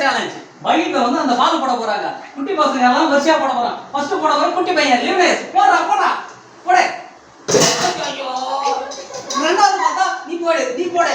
Challenge பைக்ல வந்து அந்த பால் போட போறாங்க. குட்டி பசங்க எல்லாம் வரிசையா போட போறான். ஃபர்ஸ்ட் போட போற குட்டி பையன். லிவனேஸ் போடா போடா. போடு. ரெண்டாவது பார்த்தா நீ போடு நீ போடு.